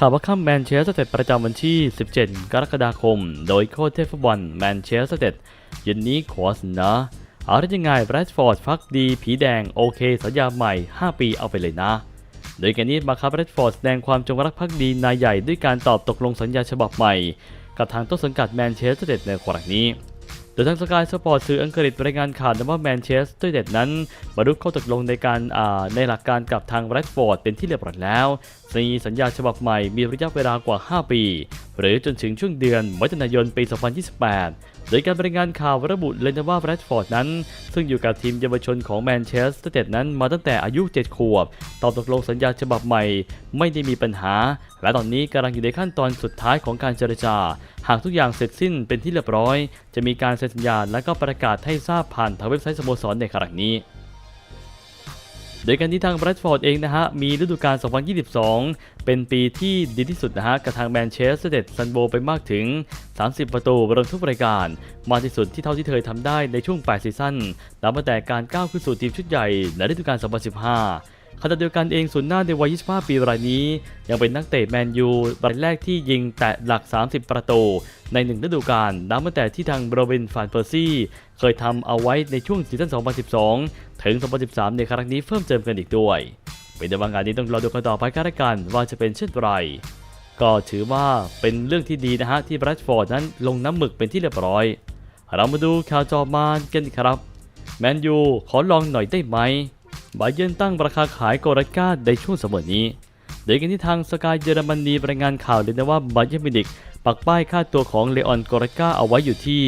ข่าวว่าค่ำแมนเชสเตอร์ประจำวันที่ 17 กรกฎาคม โดยโค้ชเทฟบอลแมนเชสเตอร์เย็นนี้ขอเสนอเอาได้ยังไงแบรดฟอร์ดฟักดีผีแดงโอเคสัญญาใหม่ 5 ปีเอาไปเลยนะ โดยการนี้มาคาแบรดฟอร์ดแสดงความจงรักภักดีนายใหญ่ด้วยการตอบตกลงสัญญาฉบับใหม่ กับทางต้นสังกัดแมนเชสเตอร์ในครั้งนี้ โดยทางสกายสปอร์ตสื่ออังกฤษรายงานข่าวนะว่าแมนเชสเตอร์เด็ดนั้นบรรลุข้อตกลงในการในหลักการกับทางแรดฟอร์ดเป็นที่เรียบร้อยแล้วในสัญญาฉบับใหม่มีระยะเวลากว่า 5 ปี หรือจนถึงช่วงเดือนมิถุนายนปี 2028 โดยการรายงานข่าวระบุเลยนะว่าแรดฟอร์ดนั้น ซึ่งอยู่กับทีมเยาวชนของแมนเชสเตอร์เดดนั้นมาตั้งแต่อายุ 7 ขวบตอบตกลงสัญญาฉบับใหม่ ไม่ได้มีปัญหา และตอนนี้กำลังอยู่ในขั้นตอนสุดท้ายของการเจรจา หากทุกอย่างเสร็จสิ้นเป็นที่เรียบร้อย จะมีการเซ็นสัญญาและก็ประกาศให้ทราบผ่านทางเว็บไซต์สโมสรในครั้งนี้ โดยการที่ทางแบรดฟอร์ดเองนะฮะมีฤดูกาล 2022 เป็นปีที่ดีที่สุดนะฮะกับทางแมนเชสเตอร์เดซันโบไปมากถึง 30 ประตูรวมทุกรายการ มากที่สุดที่เท่าที่เธอทำได้ในช่วง 8 ซีซั่นนับตั้งแต่การก้าวขึ้นสู่ทีมชุดใหญ่ในฤดูกาล 2015 ขณะเดียวกันเองส่วนหน้าในวัย 25 ปีรายนี้ ยังเป็นนักเตะแมนยูรายแรกที่ยิงแตะหลัก 30 ประตู ในหนึ่งฤดูกาลนับตั้งแต่ที่ทางโรเบนฟานเปอร์ซี่ เคยทำเอาไว้ในช่วงซีซั่น 2012 ถึง 2013 ในครั้งนี้เพิ่มเติมกันอีกด้วย เป็นแต่ว่างานนี้ต้องรอดูกันต่อไปกันละกันว่าจะเป็นเช่นไรก็ถือว่าเป็นเรื่องที่ดีนะฮะที่แบรดฟอร์ดนั้นลงน้ำหมึกเป็นที่เรียบร้อย เรามาดูข่าวจอมานกันครับ แมนยูขอลองหน่อยได้ไหม บาเยนตั้งราคาขายโกราก้าในช่วงสมอนี้ โดยกันที่ทางสกายเยอรมนีรายงานข่าวเลยนะว่าบาเยนมินิกปักป้ายค่าตัวของเลออนโกราก้าเอาไว้อยู่ที่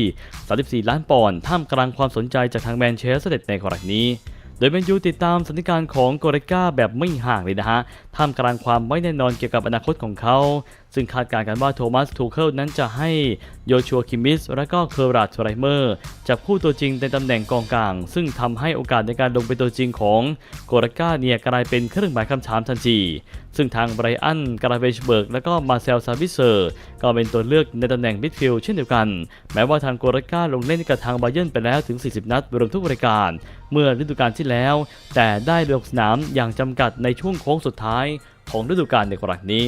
34 ล้านปอนด์ท่ามกลางความสนใจจากทางแมนเชสเตอร์ในครั้งนี้ โดยแมนยูติดตามสถานการณ์ของโกเรกาแบบไม่ห่างเลยนะฮะท่ามกลางความไม่แน่นอนเกี่ยวกับอนาคตของเขา ซึ่งคาดการณ์กันว่าโทมัสทูเคิลนั้นจะให้โยชัวคิมิส และก็เคอร์รัตไรเมอร์จับคู่ตัวจริงในตำแหน่งกองกลาง ซึ่งทำให้โอกาสในการลงเป็นตัวจริงของโกเรกาเนี่ยกลายเป็นเครื่องหมายคำถามทันทีซึ่งทางไบรอันกราเวชเบิร์ก และก็มาเซลซาวิเซอร์ ก็เป็นตัวเลือกในตำแหน่งมิดฟิลด์เช่นเดียวกัน แม้ว่าทางโกเรก้าลงเล่นกับทางไบเยร์นไปแล้วถึง 40 นัดรวมทุกรายการ เมื่อฤดูกาลที่แล้ว แต่ได้ลงสนามอย่างจำกัดในช่วงโค้งสุดท้ายของฤดูกาลในครั้งนี้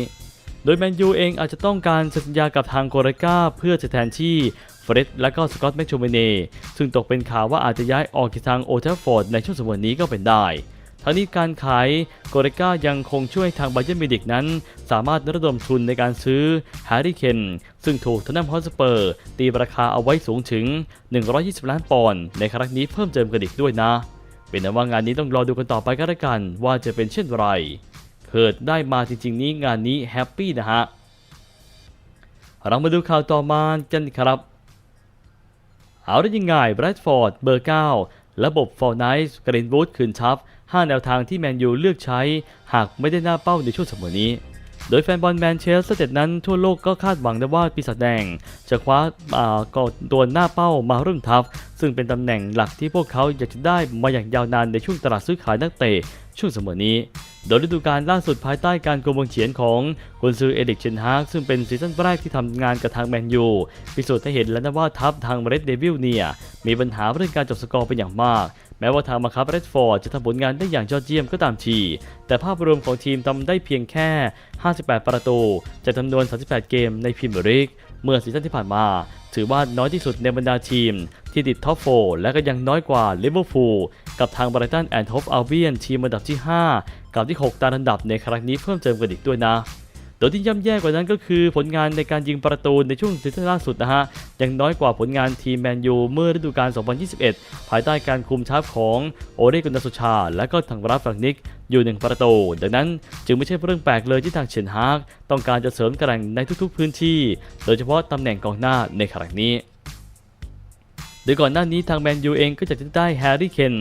โดยแมนยูเองอาจจะต้องการสัญญากับทางโกเรก้าเพื่อจะแทนที่เฟร็ดและก็สกอตต์แมคโชเมเน่ซึ่งตกเป็นข่าวว่าอาจจะย้ายออกจากทางโอเทฟฟอร์ดในช่วงสมวนนี้ก็เป็นได้ ทั้งนี้การขายโกเรก้ายังคงช่วยทางไบเยร์นมิวนิกนั้น สามารถระดมทุนในการซื้อแฮร์รี่เคนซึ่งถูกทนัมฮอสเปอร์ ตีราคาเอาไว้สูงถึง 120 ล้านปอนด์ในครั้งนี้เพิ่มเติมกันอีกด้วยนะ เป็นแต่ว่างานนี้ต้องรอดูกันต่อไปก็แล้วกันว่าจะเป็นเช่นไรเกิดได้มาจริงๆนี้งานนี้แฮปปี้นะฮะเรามาดูข่าวต่อมากันครับ เอาได้ยังไงแบรดฟอร์ดเบอร์ 9 ระบบฟอร์ไนส์กรีนวูดคืนทับ 5 แนวทางที่แมนยูเลือกใช้ หากไม่ได้หน้าเป้าในช่วงสมอนี้ โดยแฟนบอลแมนเชสเตอร์นั้นทั่วโลกก็คาดหวังได้ว่าปีศาจแดง จะคว้าอ่าก็ตัวหน้าเป้ามารุ่นทับ ซึ่งเป็นตำแหน่งหลักที่พวกเขาอยากจะได้มาอย่างยาวนานในช่วงตลาดซื้อขายนักเตะช่วงเสมอนี้ โดยฤดูกาลล่าสุดภายใต้การกำวงเฉียนของกุนซือเอริกเชนฮากซึ่งเป็นซีซั่นแรกที่ทำงานกับทางแมนยูพิสูจน์ให้เห็นแล้วนะว่าทัพทางเรดเดวิลเนี่ยมีปัญหาเรื่องการจบสกอร์เป็นอย่างมาก แม้ว่าทางมาคับเรดฟอร์ดจะทำผลงานได้อย่างยอดเยี่ยมก็ตามที แต่ภาพรวมของทีมทำได้เพียงแค่ 58 ประตูจากจำนวน 38 เกมในพรีเมียร์ลีกเมื่อซีซั่นที่ผ่านมา ถือว่าน้อยที่สุดในบรรดาทีม ที่ติดท็อปโฟและก็ยังน้อยกว่าลิเวอร์พูลกับทางบรตันแอนด์โฮฟอัลเบียนทีมอันดับที่ 5 กับที่ 6 ตามอันดับในครั้งนี้เพิ่มเติมกันอีกด้วยนะ โดยที่ย่ำแย่กว่านั้นก็คือผลงานในการยิงประตูในช่วงซีซั่นล่าสุดนะฮะยังน้อยกว่าผลงานทีมแมนยูเมื่อฤดูกาล 2021 ภายใต้การคุมทัพของโอเรกุนดาสุชา และก็ทางราฟรังนิกอยู่หนึ่งประตู ดังนั้นจึงไม่ใช่เรื่องแปลกเลยที่ทางเชนฮากต้องการจะเสริมกำลังในทุกๆพื้นที่ โดยเฉพาะตำแหน่งกองหน้าในครั้งนี้ ดยก่อนหน้านี้ทางแมนยูเองก็จะได้แฮร์รี่เคน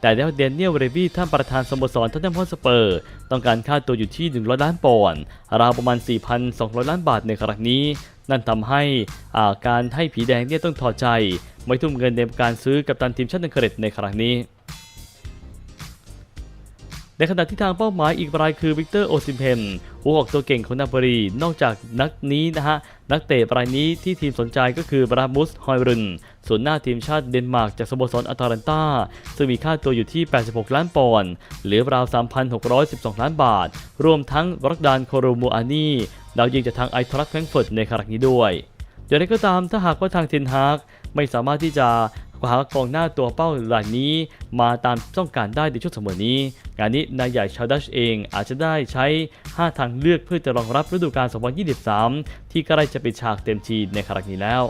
แต่แล้วเดนเนียลเรวี่ท่านประธานสโมสรทัตแนมฮอสเปอร์ ต้องการค่าตัวอยู่ที่ 100 ล้านปอนด์ราวประมาณ 4,200 ล้านบาทในครั้งนี้ นั่นทำให้อาการให้ผีแดงเนี่ยต้องถอดใจ ไม่ทุ่มเงินในการซื้อกับตันทีมชาติอังกฤษในครั้งนี้ ในขณะที่ทางเป้าหมายอีกรายคือวิกเตอร์โอซิมเพนหัวหอกตัวเก่งของนาโปลีนอกจากนักนี้นะฮะ นักเตะรายนี้ที่ทีมสนใจก็คือบรามุสฮอยรุนส่วนหน้าทีมชาติเดนมาร์กจากสโมสรอัตแลนตา ซึ่งมีค่าตัวอยู่ที่ 86 ล้านปอนด์หลือราว 3,612 ล้านบาท รวมทั้งรักดานโคโรมูอานีดาวยิงจากทางไอทรัคแฟรงเฟิร์ตในครั้งนี้ด้วยอย่างไรก็ตามถ้าหากว่าทางเทนฮากไม่สามารถที่จะ หากองหน้าตัวเป้าหลังนี้ มาตามต้องการได้ในช่วงเสมอนี้ งานนี้นายใหญ่ชาวดัชเองอาจจะได้ใช้ 5 ทางเลือกเพื่อจะรองรับฤดูกาล 2023 ที่ใกล้จะเป็นฉากเต็มทีในครั้งนี้แล้ว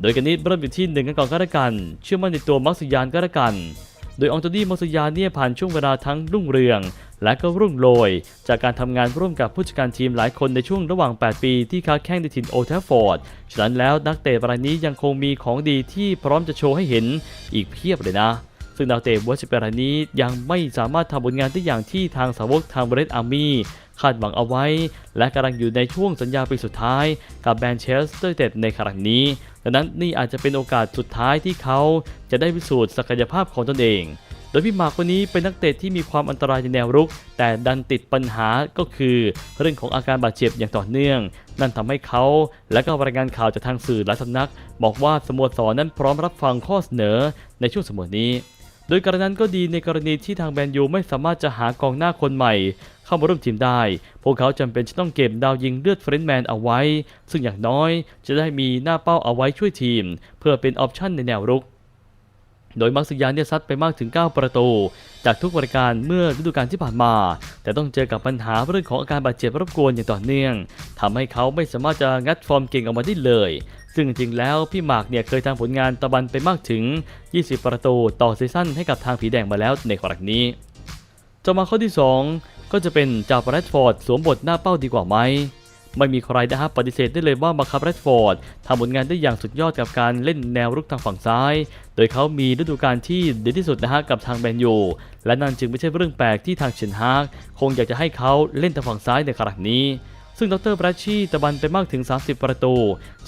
โดยกันนี้เริ่มอยู่ที่หนึ่งกันก่อนก็แล้วกัน เชื่อมั่นในตัวมักสุยานก็แล้วกัน โดยอองโตนี่มักสุยานเนี่ยผ่านช่วงเวลาทั้งรุ่งเรือง และก็รุ่งโรย จากการทำงานร่วมกับผู้จัดการทีมหลายคนในช่วงระหว่าง 8 ปีที่ค้าแข่งในถิ่นโอเทฟฟอร์ด ฉะนั้นแล้วนักเตะรายนี้ยังคงมีของดีที่พร้อมจะโชว์ให้เห็นอีกเพียบเลยนะซึ่งดาวเตะวัชเปรายนี้ยังไม่สามารถทำผลงานได้อย่างที่ทางสาวกทางเบรดอาร์มี่คาดหวังเอาไว้ และกำลังอยู่ในช่วงสัญญาปีสุดท้ายกับแมนเชสเตอร์เต็ดในครั้งนี้ ดังนั้นนี่อาจจะเป็นโอกาสสุดท้ายที่เขาจะได้พิสูจน์ศักยภาพของตนเอง โดยพี่หมากคนนี้เป็นนักเตะที่มีความอันตรายในแนวรุก แต่ดันติดปัญหาก็คือ เรื่องของอาการบาดเจ็บอย่างต่อเนื่อง นั่นทำให้เขาและก็รายงานข่าวจากทางสื่อหลายสำนัก บอกว่าสโมสรนั้นพร้อมรับฟังข้อเสนอในช่วงเสมอนี้ โดยกรนั้นก็ดีในกรณีที่ทางแมนยูไม่สามารถจะหากองหน้าคนใหม่ เข้ามาร่วมทีมได้ พวกเขาจำเป็นจะต้องเก็บดาวยิงเลือดเฟรนด์แมนเอาไว้ ซึ่งอย่างน้อยจะได้มีหน้าเป้าเอาไว้ช่วยทีม เพื่อเป็นออปชั่นในแนวรุก โดยมักซิยานเนี่ยซัดไปมากถึง 9 ประตู จากทุกบริการเมื่อฤดูกาลที่ผ่านมา แต่ต้องเจอกับปัญหาเรื่องของอาการบาดเจ็บรบกวนอย่างต่อเนื่องทำให้เขาไม่สามารถจะงัดฟอร์มเก่งออกมาได้เลย ซึ่งจริงๆแล้วพี่หมากเนี่ยเคยทำผลงานตะบันไปมากถึง 20 ประตูต่อซีซั่นให้กับทางผีแดงมาแล้วในครั้งนี้จะมาข้อที่ 2 ก็จะเป็นจาบแรดฟอร์ดสวมบทหน้าเป้าดีกว่าไหมไม่มีใครนะฮะปฏิเสธได้เลยว่ามาคับแรดฟอร์ดทำผลงานได้อย่างสุดยอดกับการเล่นแนวรุกทางฝั่งซ้าย โดยเขามีฤดูกาลที่ดีที่สุดนะฮะกับทางแมนยู และนั่นจึงไม่ใช่เรื่องแปลกที่ทางเชนฮากคงอยากจะให้เขาเล่นทางฝั่งซ้ายในครั้งนี้ ซึ่งดรบรัชชีตะบันไปมากถึง 30 ประตู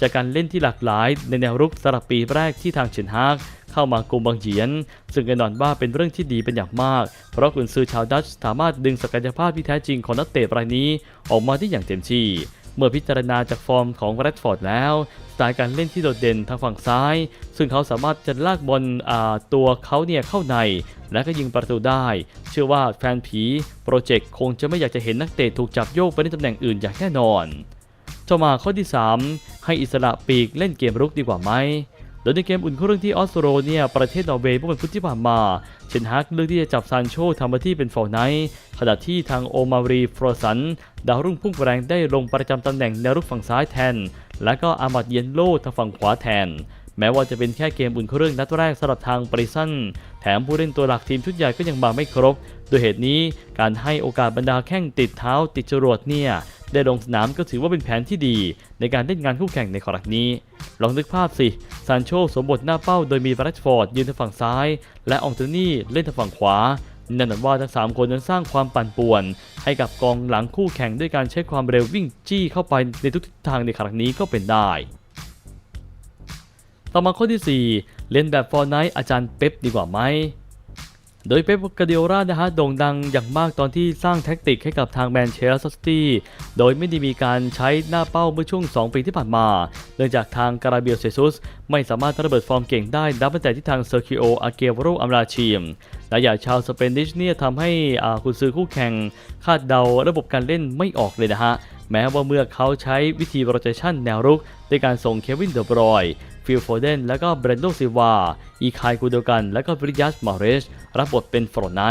จากการเล่นที่หลากหลายในแนวรุกสำหรับปีแรกที่ทางเชนฮากเข้ามากรุมบางเหียน ซึ่งแน่นอนว่าเป็นเรื่องที่ดีเป็นอย่างมาก เพราะกุนซือชาวดัตช์สามารถดึงศักยภาพที่แท้จริงของนักเตะรายนี้ ออกมาได้อย่างเต็มที่ เมื่อพิจารณาจากฟอร์มของแรดฟอร์ดแล้ว สไตล์การเล่นที่โดดเด่นทางฝั่งซ้าย ซึ่งเขาสามารถจะลากบอลตัวเขาเนี่ยเข้าใน และก็ยิงประตูได้ เชื่อว่าแฟนผีโปรเจกต์คงจะไม่อยากจะเห็นนักเตะถูกจับโยกไปในตำแหน่งอื่นอย่างแน่นอน ต่อมาข้อที่ 3 ให้อิสระปีกเล่นเกมรุกดีกว่าไหม โดยในเกมอุ่นเครื่องที่ออสโตรเนี่ยประเทศนอร์เวย์เมื่อวันพุธที่ผ่านมา เชนฮักเลือกที่จะจับซานโชทำหน้าที่เป็นฟอร์ไนท์ขณะที่ทางโอมารีฟรอสัน ดาวรุ่งพุ่งแรงได้ลงประจำตำแหน่งแนวรุกฝั่งซ้ายแทน และก็อามัดเยนโลทางฝั่งขวาแทน แม้ว่าจะเป็นแค่เกมอุ่นเครื่องนัดแรกสำหรับทางปริซันแถมผู้เล่นตัวหลักทีมชุดใหญ่ก็ยังมาไม่ครบโดยเหตุนี้การให้โอกาสบรรดาแข้งติดเท้าติดจรวดเนี่ยได้ลงสนามก็ถือว่าเป็นแผนที่ดี ในการเล่นงานคู่แข่งในครั้งนี้ ลองนึกภาพสิ ซานโชสวมบทหน้าเป้าโดยมีแรชฟอร์ดยืนทางฝั่งซ้าย และอองโทนี่เล่นทางฝั่งขวา นั่นหมายว่าทั้งสามคนนั้นสร้างความปั่นป่วน ให้กับกองหลังคู่แข่งด้วยการใช้ความเร็ววิ่งจี้เข้าไปในทุกทิศทางในครั้งนี้ก็เป็นได้ ต่อมาข้อที่ 4 เล่นแบบฟอร์ไนท์อาจารย์เป๊ปดีกว่าไหม โดยเป๊ปกาเดียร่านะฮะโด่งดังอย่างมากตอนที่สร้างแท็กติกให้กับทางแมนเชสเตอร์ซิตี้ โดยไม่ได้มีการใช้หน้าเป้าเมื่อช่วง 2 ปีที่ผ่านมา เนื่องจากทางการาเบียเซซุส ไม่สามารถระเบิดฟอร์มเก่งได้นับตั้งแต่ที่ทางเซอร์คิโออาเกวโรอัมราชิมและอย่างชาวสเปนิชเนี่ยทำให้คุณซื้อคู่แข่ง คาดเดาระบบการเล่นไม่ออกเลยนะฮะแม้ว่าเมื่อเขาใช้วิธีโรเตชันแนวรุกด้วยการส่งเควินเดอบรอย ฟิลโฟเดน และก็เบรนโดซิวา อีคายกูเดกัน และก็วิริยัสมาเรช รับบทเป็นฟรอนไน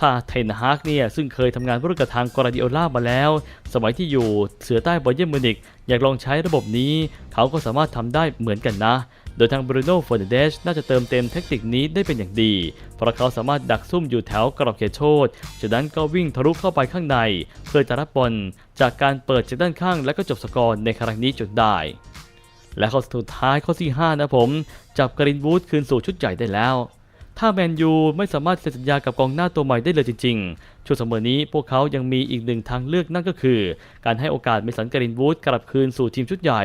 ถ้าเทนฮากเนี่ย ซึ่งเคยทำงานร่วมกับทางกราดิโอล่ามาแล้ว สมัยที่อยู่เสือใต้บอยเยนมูนิกอยากลองใช้ระบบนี้ เขาก็สามารถทำได้เหมือนกันนะ โดยทางบรูโน่ฟอร์เดชน่าจะเติมเต็มเทคนิคนี้ได้เป็นอย่างดี เพราะเขาสามารถดักซุ่มอยู่แถวกรอบเขตโทษจากนั้นก็วิ่งทะลุเข้าไปข้างใน เพื่อจะรับบอลจากการเปิดจากด้านข้างและก็จบสกอร์ในครั้งนี้จนได้ และข้อสุดท้ายข้อที่ 5 นะผม จับกรินวูดคืนสู่ชุดใหญ่ได้แล้ว ถ้าแมนยูไม่สามารถเซ็นสัญญากับกองหน้าตัวใหม่ได้เลยจริงๆ ช่วงเสมอนี้พวกเขายังมีอีกหนึ่งทางเลือกนั่นก็คือ การให้โอกาสเมสันกรินวูดกลับคืนสู่ทีมชุดใหญ่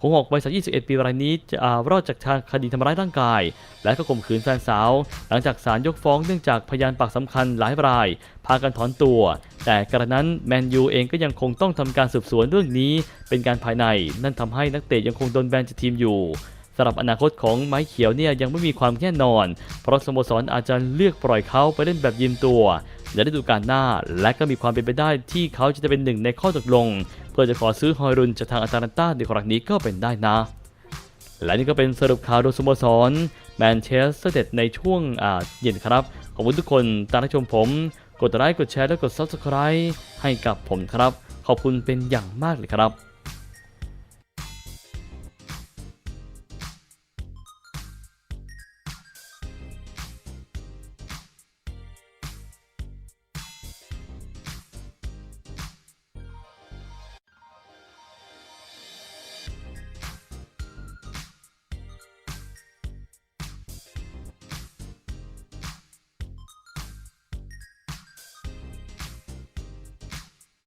คงหกวัย21ปีรายนี้จะรอดจากทางคดีทำร้ายร่างกาย และก็ข่มขืนแฟนสาว หลังจากศาลยกฟ้องเนื่องจากพยานปากสำคัญหลายราย พากันถอนตัว แต่กระนั้นแมนยูเองก็ยังคงต้องทำการสืบสวนเรื่องนี้ เป็นการภายใน นั่นทำให้นักเตะยังคงโดนแบนจากทีมอยู่สำหรับอนาคตของไม้เขียวเนี่ยยังไม่มีความแน่นอน เพราะสโมสรอาจจะเลือกปล่อยเขาไปเล่นแบบยืมตัวในฤดูกาลหน้า และก็มีความเป็นไปได้ที่เขาจะเป็นหนึ่งในข้อตกลง พื่อจะขอซื้อฮอยรุนจากทางอาตาลันตาในครั้งนี้ก็เป็นได้นะ และนี่ก็เป็นสรุปข่าวโดยสโมสรแมนเชสเตอร์เดในช่วงเย็นครับ ขอบคุณทุกคนตามรับชมผม กดไลค์กดแชร์และกด Subscribe ให้กับผมครับ ขอบคุณเป็นอย่างมากเลยครับ